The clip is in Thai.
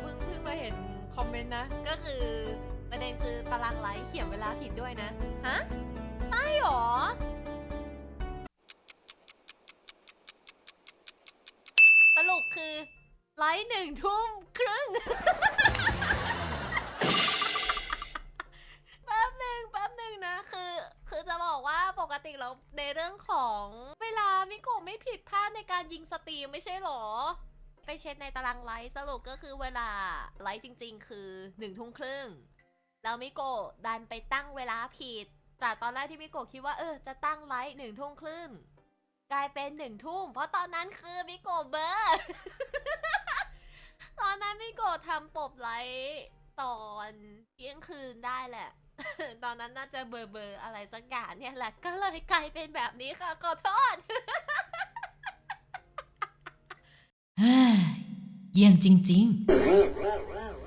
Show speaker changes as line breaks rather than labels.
เมนต์นะ ก็คือประเด็นคือตารางไลฟ์เขียนเวลาผิดด้วยนะ ฮะใช่หรอ สรุปคือ ไลฟ์หนึ่งทุ่มครึ่ง แป๊บหนึ่งแป๊บหนึ่งนะ คือ คือจะบอกว่าปกติเราในเรื่องของเวลามิโกะไม่ผิดพลาดในการยิงสตรีมไม่ใช่หรอ เช็คในตารางไลฟ์สรุปก็คือเวลาไลฟ์จริง ๆ คือหนึ่งทุ่มครึ่งแล้วมิโกะดันไปตั้งเวลาผิด จากตอนแรกที่มิโกะคิดว่าเออจะตั้งไลฟ์หนึ่งทุ่มครึ่งกลายเป็นหนึ่งทุ่มเพราะตอนนั้นคือมิโกะเบอร์ตอนนั้นมิโกะทำปบไลฟ์ตอนเที่ยงคืนได้แหละ ตอนนั้นน่าจะเบอร์เบอร์อะไรสักอย่างเนี่ยแหละ ก็เลยกลายเป็นแบบนี้ค่ะขอโทษ
เยี่ยมจริง ๆ